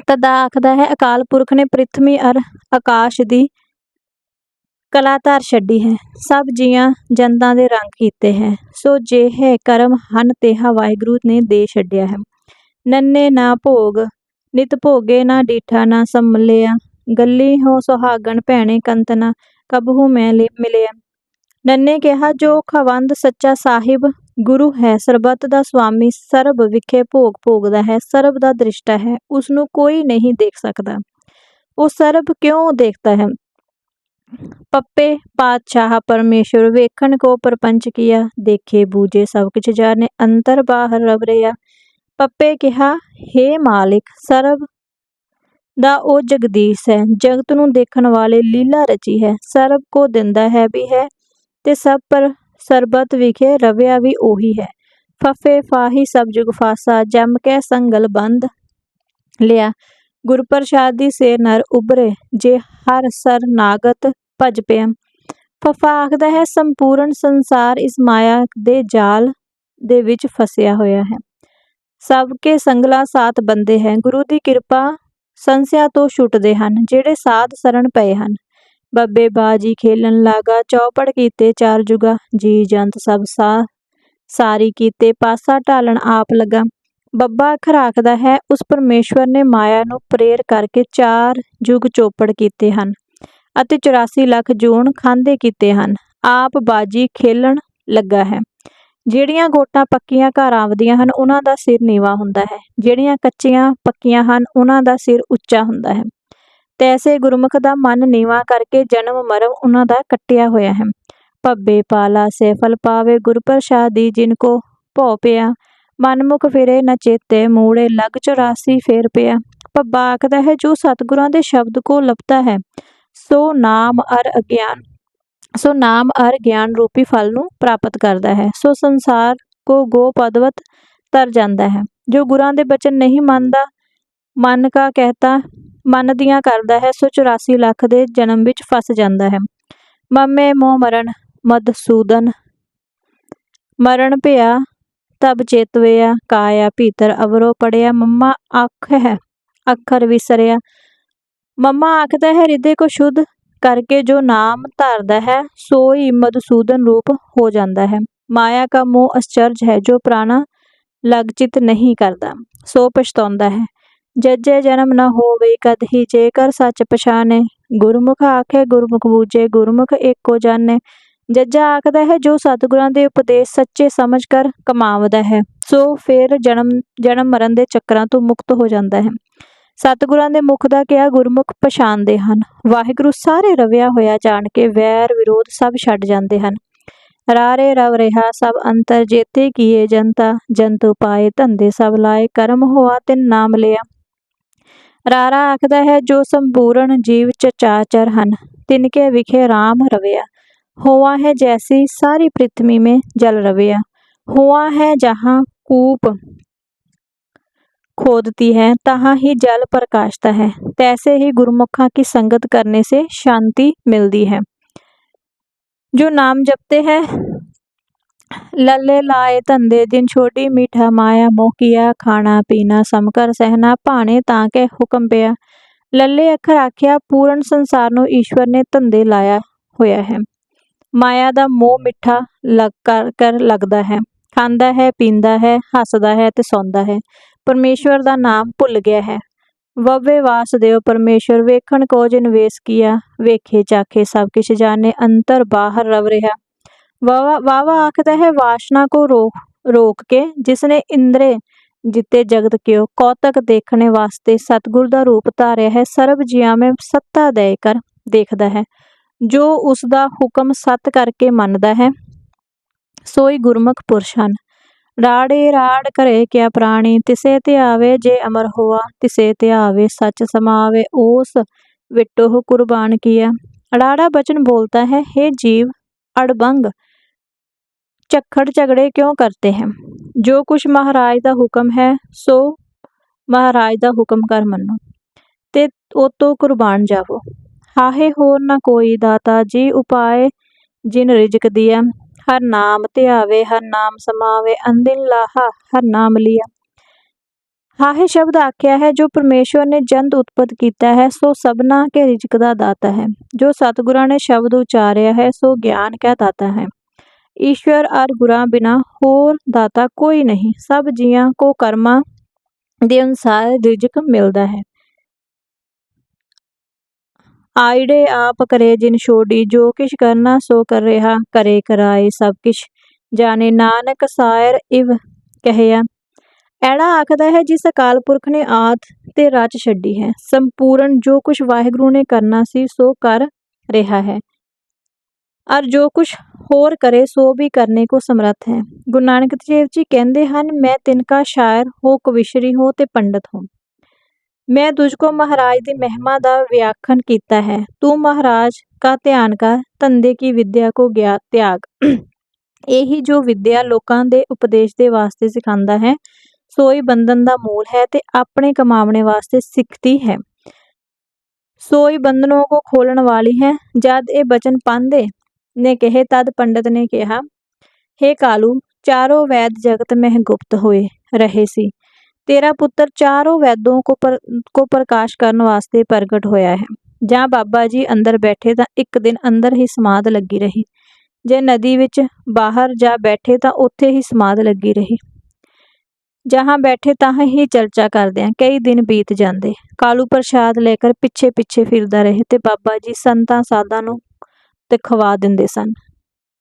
ਤਦਾ ਆਖਦਾ ਹੈ, ਅਕਾਲ ਪੁਰਖ ਨੇ ਪ੍ਰਿਥਵੀ ਅਰ ਆਕਾਸ਼ ਦੀ ਕਲਾਤਾਰ ਛੱਡੀ ਹੈ। ਸਭ ਜੀਆਂ ਜਨਤਾ ਦੇ ਰੰਗ ਕੀਤੇ ਹੈ। ਸੋ ਜੇ ਹੈ ਕਰਮ, ਹਨ ਤੇਹਾ ਵਾਹਿਗੁਰੂ ਨੇ ਦੇ ਛੱਡਿਆ ਹੈ। ਨੰਨੇ ਨਾ ਭੋਗ, ਨਿਤ ਭੋਗੇ ਨਾ ਡੀਠਾ, ਨਾ ਸੰਮਲਿਆ ਗੱਲੀ ਹੋ ਸੁਹਾਗਣ ਭੈਣੇ ਕੰਤਨਾ, ਕਬਹੂ ਮੈਂ ਮਿਲਿਆ। ਨੰਨੇ ਕਿਹਾ, ਜੋ ਖਵੰਦ ਸੱਚਾ ਸਾਹਿਬ, ਗੁਰੂ ਹੈ, ਸਰਬੱਤ ਦਾ ਸੁਆਮੀ, ਸਰਬ ਵਿਖੇ ਭੋਗ ਭੋਗਦਾ ਹੈ, ਸਰਬ ਦਾ ਦ੍ਰਿਸ਼ਟਾ ਹੈ ਉਸ ਨੂੰ ਕੋਈ ਨਹੀਂ ਦੇਖ ਸਕਦਾ। ਉਹ ਸਰਬ ਕਿਉਂ ਦੇਖਦਾ ਹੈ? ਪੱਪੇ ਪਾਤਸ਼ਾਹ ਪਰਮੇਸ਼ਵਰ ਵੇਖਣ ਕੋ ਪਰਪੰਚ ਕੀਆ, ਦੇਖੇ ਬੂਝੇ ਸਭ ਕੁਝ ਜਾਣੇ, ਅੰਤਰ ਬਾਹਰ ਰਬ ਰਿਆ। ਪੱਪੇ ਕਿਹਾ हे ਮਾਲਿਕ, ਸਰਬ ਦਾ ਉਹ ਜਗਦੀਸ਼ ਹੈ, ਜਗਤ ਨੂੰ ਦੇਖਣ ਵਾਲੇ ਲੀਲਾ ਰਚੀ ਹੈ, ਸਰਬ ਕੋ ਦਿੰਦਾ ਹੈ ਵੀ ਹੈ ਤੇ ਸਭ ਪਰ ਸਰਬਤ ਵਿਖੇ ਰਵਿਆ ਵੀ ਉਹੀ ਹੈ। ਫਫੇ ਫਾਹੀ ਸਭ ਜੁਗ ਫਾਸਾ, ਜਮ ਕੇ ਸੰਗਲ ਬੰਦ। ਲਿਆ ਗੁਰ ਪ੍ਰਸਾਦੀ ਸੇ ਨਰ ਉਬਰੇ ਜੇ ਹਰ ਸਰ ਨਾਗਤ ਭਜ ਪਿਆ। ਫਫਾ ਆਖਦਾ ਹੈ, ਸੰਪੂਰਨ ਸੰਸਾਰ ਇਸ ਮਾਇਆ ਦੇ ਜਾਲ ਦੇ ਵਿੱਚ ਫਸਿਆ ਹੋਇਆ ਹੈ। ਸਭ ਕੇ ਸੰਗਲਾ ਸਾਥ ਬੰਦੇ ਹੈ। ਗੁਰੂ ਦੀ ਕਿਰਪਾ ਸੰਸਿਆ ਤੋਂ ਛੁੱਟਦੇ ਹਨ, ਜਿਹੜੇ ਸਾਧ ਸਰਣ ਪਏ ਹਨ। ਬੱਬੇ ਬਾਜੀ ਖੇਲਣ ਲਾਗਾ, ਚੌਪੜ ਕੀਤੇ ਚਾਰ ਜੁਗਾ, ਜੀ ਜੰਤ ਸਭ ਸਾ, ਸਾਰੀ ਕੀਤੇ ਪਾਸਾ ਢਾਲਣ ਆਪ ਲਗਾ। ਬੱਬਾ ਅੱਖਰ ਆਖਦਾ ਹੈ, ਉਸ ਪਰਮੇਸ਼ਵਰ ਨੇ ਮਾਇਆ ਨੂੰ ਪ੍ਰੇਰ ਕਰਕੇ ਚਾਰ ਯੁਗ ਚੌਪੜ ਕੀਤੇ ਹਨ ਅਤੇ 84 ਲੱਖ ਜੂਨ ਖਾਂਦੇ ਕੀਤੇ ਹਨ। ਆਪ ਬਾਜੀ ਖੇਲਣ ਲੱਗਾ ਹੈ। ਜਿਹੜੀਆਂ ਗੋਟਾਂ ਪੱਕੀਆਂ ਘਰ ਆਵਦੀਆਂ ਹਨ, ਉਹਨਾਂ ਦਾ ਸਿਰ ਨੀਵਾ ਹੁੰਦਾ ਹੈ। ਜਿਹੜੀਆਂ ਕੱਚੀਆਂ ਪੱਕੀਆਂ ਹਨ, ਉਹਨਾਂ ਦਾ ਸਿਰ ਉੱਚਾ ਹੁੰਦਾ ਹੈ। ਤੈਸੇ ਗੁਰਮੁਖ ਦਾ ਮਨ ਨੀਵਾ ਕਰਕੇ ਜਨਮ ਮਰਮ ਉਹਨਾਂ ਦਾ ਕੱਟਿਆ ਹੋਇਆ ਹੈ। ਭੱਬੇ ਪਾਲਾ ਸੇ ਪਾਵੇ ਗੁਰ ਪ੍ਰਸਾਦੀ ਜਿਨ ਕੋ ਭਉ ਪਿਆ। ਮਨਮੁਖ ਫਿਰੇ ਨ ਚੇਤੇ ਮੂੜੇ ਲਗ 84 ਫੇਰ ਪਿਆ। ਭੱਬਾ ਆਖਦਾ ਹੈ, ਜੋ ਸਤਿਗੁਰਾਂ ਦੇ ਸ਼ਬਦ ਕੋ ਲਪਤਾ ਹੈ, ਸੋ ਨਾਮ ਅਰ ਅਗਿਆਨ, ਸੋ ਨਾਮ ਅਰ ਗਿਆਨ ਰੂਪੀ ਫਲ ਨੂੰ ਪ੍ਰਾਪਤ ਕਰਦਾ ਹੈ। ਸੋ ਸੰਸਾਰ ਕੋ ਗੋ ਪਦਵਤ ਤਰ ਜਾਂਦਾ ਹੈ। ਜੋ ਗੁਰਾਂ ਦੇ ਬਚਨ ਨਹੀਂ ਮੰਨਦਾ, ਮਨ ਕਾ ਕਹਤਾ ਮਨ ਦੀਆਂ ਕਰਦਾ ਹੈ, ਸੋ 84 ਲੱਖ ਦੇ ਜਨਮ ਵਿੱਚ ਫਸ ਜਾਂਦਾ ਹੈ। ਮਮੇ ਮੋਹ ਮਰਨ ਮਦਸੂਦਨ ਮਰਨ ਭਿਆ ਤਬ ਚੇਤਵਿਆ ਕਾਇਆ ਭੀਤਰ ਅਵਰੋ ਪੜਿਆ, ਮੰਮਾ ਅੱਖ ਹੈ, ਅੱਖਰ ਵਿਸਰਿਆ। ਮੰਮਾ ਆਖਦਾ ਹੈ, ਹਿਰਦੇ ਕੋ ਸ਼ੁੱਧ ਕਰਕੇ ਜੋ ਨਾਮ ਧਾਰਦਾ ਹੈ, ਸੋਈ ਮਦਸੂਦਨ ਰੂਪ ਹੋ ਜਾਂਦਾ ਹੈ। ਮਾਇਆ ਕਾ ਮੋਹ ਅਚਰਜ ਹੈ, ਜੋ ਪ੍ਰਾਣਾ ਲਗਚਿਤ ਨਹੀਂ ਕਰਦਾ। ਸੋ ਪਛਤਾਉਂਦਾ ਹੈ। ਜਜੇ ਜਨਮ ਨ ਹੋਵੇ ਕਦ ਹੀ ਜੇਕਰ ਸੱਚ ਪਛਾਨੇ। ਗੁਰਮੁਖ ਆਖੇ, ਗੁਰਮੁਖ ਬੂਝੇ, ਗੁਰਮੁਖ ਏਕੋ ਜਾਣੇ। ਜੱਜਾ ਆਖਦਾ ਹੈ, ਜੋ ਸਤਿਗੁਰਾਂ ਦੇ ਉਪਦੇਸ਼ ਸੱਚੇ ਸਮਝ ਕਰ ਕਮਾਵਦਾ ਹੈ, ਸੋ ਫਿਰ ਜਨਮ ਜਨਮ ਮਰਨ ਦੇ ਚੱਕਰਾਂ ਤੋਂ ਮੁਕਤ ਹੋ ਜਾਂਦਾ ਹੈ। ਸਤਿਗੁਰਾਂ ਦੇ ਮੁਖ ਦਾ ਕਿਹਾ ਗੁਰਮੁਖ ਪਛਾਣਦੇ ਹਨ? ਵਾਹਿਗੁਰੂ ਸਾਰੇ ਰਵਿਆ ਹੋਇਆ ਜਾਣ ਕੇ ਵੈਰ ਵਿਰੋਧ ਸਭ ਛੱਡ ਜਾਂਦੇ ਹਨ। ਰਾਰੇ ਰਵ ਰਿਹਾ ਸਭ ਅੰਤਰ, ਜੇਤੇ ਕੀਏ ਜਨਤਾ, ਜੰਤੂ ਪਾਏ ਧੰਦੇ ਸਭ ਲਾਏ, ਕਰਮ ਹੋਆ ਤਿਨ ਨਾਮ ਲਿਆ। ਰਾਰਾ ਆਖਦਾ ਹੈ ਜੋ ਸੰਪੂਰਨ ਜੀਵ ਚਚਾਚਰ ਹਨ ਤਿਨਕੇ ਵਿਖੇ RAM ਰਵਿਆ हुआ है जैसी सारी पृथ्वी में जल रविया हुआ है जहाँ कूप खोदती है तहाँ ही जल प्रकाशता है तैसे ही गुरुमुखा की संगत करने से शांति मिलती है जो नाम जपते हैं लल्ले लाए धंधे दिन छोटी मीठा माया मोह किया खाना पीना समकर सहना भाने ताके हुक्म ਪਿਆ ਲੱਲੇ ਅੱਖਰ ਆਖਿਆ ਪੂਰਨ ਸੰਸਾਰ ਨੂੰ ਈਸ਼ਵਰ ਨੇ ਧੰਦੇ ਲਾਇਆ ਹੋਇਆ ਹੈ ਮਾਇਆ ਦਾ ਮੋਹ ਮਿੱਠਾ ਲੱਗ ਕਰ ਕਰ ਲੱਗਦਾ ਹੈ ਖਾਂਦਾ ਹੈ ਪੀਂਦਾ ਹੈ ਹੱਸਦਾ ਹੈ ਤੇ ਸੌਂਦਾ ਹੈ ਪਰਮੇਸ਼ਵਰ ਦਾ ਨਾਮ ਭੁੱਲ ਗਿਆ ਹੈ ਵਵੇ ਵਾਸਦੇਵ ਪਰਮੇਸ਼ਵਰ ਵੇਖਣ ਕੋ ਜਿਨ ਵੇਸ ਕੀਆ ਵੇਖੇ ਚਾਖੇ ਸਭ ਕਿਛ ਜਾਣੇ ਅੰਤਰ ਬਾਹਰ ਰਵ ਰਿਹਾ ਵਾਵਾ ਵਾਵਾ ਆਖਦਾ ਹੈ, ਵਾਸ਼ਨਾ ਕੋ ਰੋਕ ਰੋਕ ਕੇ, ਜਿਸਨੇ ਇੰਦਰੇ ਜਿੱਤੇ ਜਗਤ ਕਿਉ, ਕੌਤਕ ਦੇਖਣੇ ਵਾਸਤੇ ਸਤਗੁਰ ਦਾ ਰੂਪ ਧਾਰਿਆ ਹੈ, ਸਰਬ ਜੀਆਂ ਮੈਂ ਸੱਤਾ ਦੇ ਕਰ, ਦੇਖਦਾ ਹੈ। ਜੋ ਉਸ ਦਾ ਹੁਕਮ ਸਤ ਕਰਕੇ ਮੰਨਦਾ ਹੈ, ਸੋਈ ਗੁਰਮੁਖ ਪੁਰਸ਼ ਹਨ ਰਾੜੇ ਰਾੜ ਕਰੇ ਕਿਆ ਪ੍ਰਾਣੀ, ਤਿਸੇ ਤੇ ਆਵੇ ਜੇ ਅਮਰ ਹੋਆ, ਤਿਸੇ ਤੇ ਆਵੇ ਸੱਚ ਸਮਾਵੇ ਉਸ ਵਿਟੋ ਕੁਰਬਾਨ ਕੀਆ। ਅੜਾੜਾ ਬਚਨ ਬੋਲਤਾ ਹੈ, ਹੇ ਜੀਵ ਅੜਬੰਗ चक्खड़ झगड़े क्यों करते हैं जो कुछ महाराज ਦਾ ਹੁਕਮ ਹੈ ਸੋ ਮਹਾਰਾਜ ਦਾ ਹੁਕਮ ਕਰ ਮੰਨੋ ਤੇ ਉਹ ਤੋਂ ਕੁਰਬਾਨ ਜਾਵੋ ਹਾਹੇ ਹੋਰ ਨਾ ਕੋਈ ਦਾਤਾ ਜੀ ਉਪਾਏ ਜਿਨ ਰਿਜਕ ਦਿਆ ਹਰ ਨਾਮ ਧਿਆਵੇ ਹਰ ਨਾਮ ਸਮਾਵੇ ਅੰਦਿਨ ਲਾਹਾ ਹਰ ਨਾਮ ਲਿਆ ਹਾਹੇ ਸ਼ਬਦ ਆਖਿਆ ਹੈ ਜੋ ਪਰਮੇਸ਼ਵਰ ਨੇ ਜੰਤ ਉਤਪਤ ਕੀਤਾ ਹੈ ਸੋ ਸਭਨਾ ਕੇ ਰਿਜਕ ਦਾ ਦਾਤਾ ਹੈ ਜੋ ਸਤਿਗੁਰਾਂ ਨੇ ਸ਼ਬਦ ਉਚਾਰਿਆ ਹੈ ਸੋ ਗਿਆਨ ਕਾ ਦਾਤਾ ਹੈ ईश्वर और गुरा बिना होर दाता कोई नहीं सब जियां को कर्मा ਦੇ ਅਨੁਸਾਰ ਰਿਜਕ ਮਿਲਦਾ ਹੈ ਆਈੜੇ ਆਪ ਕਰੇ ਜਿਨ ਛੋੜੀ ਜੋ ਕਿਛ ਕਰਨਾ ਸੋ ਕਰ ਰਿਹਾ ਕਰੇ ਕਰਾਏ ਸਭ ਕਿਛ ਜਾਣੇ ਨਾਨਕ ਸਾਇਰ ਇਵ ਕਹਿਆ ਐੜਾ ਆਖਦਾ ਹੈ ਜਿਸ ਅਕਾਲ ਪੁਰਖ ਨੇ ਆਦ ਤੇ ਰਚ ਛੱਡੀ ਹੈ ਸੰਪੂਰਨ ਜੋ ਕੁਛ ਵਾਹਿਗੁਰੂ ਨੇ ਕਰਨਾ ਸੀ ਸੋ ਕਰ ਰਿਹਾ ਹੈ ਔਰ ਜੋ ਕੁਛ ਹੋਰ ਕਰੇ, ਸੋ ਵੀ ਕਰਨੇ ਕੋ ਸਮਰੱਥ ਹੈ। ਗੁਰੂ ਨਾਨਕ ਦੇਵ ਜੀ ਕਹਿੰਦੇ ਹਨ, ਮੈਂ ਤਿਨਕਾ ਸ਼ਾਇਰ ਹੋ, ਕਵਿਸ਼ਰੀ ਹੋ ਤੇ ਪੰਡਤ ਹੋ। ਮੈਂ ਤੁਝ ਕੋ ਮਹਾਰਾਜ ਦੀ ਮਹਿਮਾ ਦਾ ਵਿਆਖਣ ਕੀਤਾ ਹੈ। ਤੂੰ ਮਹਾਰਾਜ ਕਾ ਧਿਆਨ ਕਰ, ਧੰਦੇ ਕੀ ਵਿਦਿਆ ਕੋ ਗਿਆ ਤਿਆਗ। ਇਹੀ ਜੋ ਵਿਦਿਆ ਲੋਕਾਂ ਦੇ ਉਪਦੇਸ਼ ਦੇ ਵਾਸਤੇ ਸਿਖਾਉਂਦਾ ਹੈ, ਸੋਈ ਬੰਧਨ ਦਾ ਮੂਲ ਹੈ ਤੇ ਆਪਣੇ ਕਮਾਵਣੇ ਵਾਸਤੇ ਸਿੱਖਦੀ ਹੈ। ਸੋਈ ਬੰਧਨੋਂ ਕੋ ਖੋਲਣ ਵਾਲੀ ਹੈ, ਜਦ ਇਹ ਬਚਨ ਪਾਉਂਦੇ ਨੇ ਕਹੇ, ਤਦ ਪੰਡਤ ਨੇ ਕਿਹਾ हे ਕਾਲੂ, ਚਾਰੋਂ ਵੈਦ ਜਗਤ ਮਹਿ ਗੁਪਤ ਹੋਏ ਰਹੇ ਸੀ। ਤੇਰਾ ਪੁੱਤਰ ਚਾਰੋਂ ਵੈਦੋਂ ਕੋ ਪਰ, ਕੋ ਪ੍ਰਕਾਸ਼ ਕਰਨ ਵਾਸਤੇ ਪ੍ਰਗਟ ਹੋਇਆ ਹੈ। ਜਾਂ ਬਾਬਾ ਜੀ ਅੰਦਰ ਬੈਠੇ ਤਾਂ ਇੱਕ ਦਿਨ ਅੰਦਰ ਹੀ ਸਮਾਧ ਲੱਗੀ ਰਹੀ। ਜੇ ਨਦੀ ਵਿੱਚ ਬਾਹਰ ਜਾ ਬੈਠੇ ਤਾਂ ਉੱਥੇ ਹੀ ਸਮਾਧ ਲੱਗੀ ਰਹੀ। ਜਹਾਂ ਬੈਠੇ ਤਾਂ ਹੀ ਚਰਚਾ ਕਰਦਿਆਂ ਕਈ ਦਿਨ ਬੀਤ ਜਾਂਦੇ। ਕਾਲੂ ਪ੍ਰਸ਼ਾਦ ਲੈ ਕਰ ਪਿੱਛੇ ਪਿੱਛੇ ਫਿਰਦਾ ਰਹੇ ਤੇ ਬਾਬਾ ਜੀ ਸੰਤਾਂ ਸਾਧਾਂ ਨੂੰ ਤੇ ਖਵਾ ਦਿੰਦੇ ਸਨ।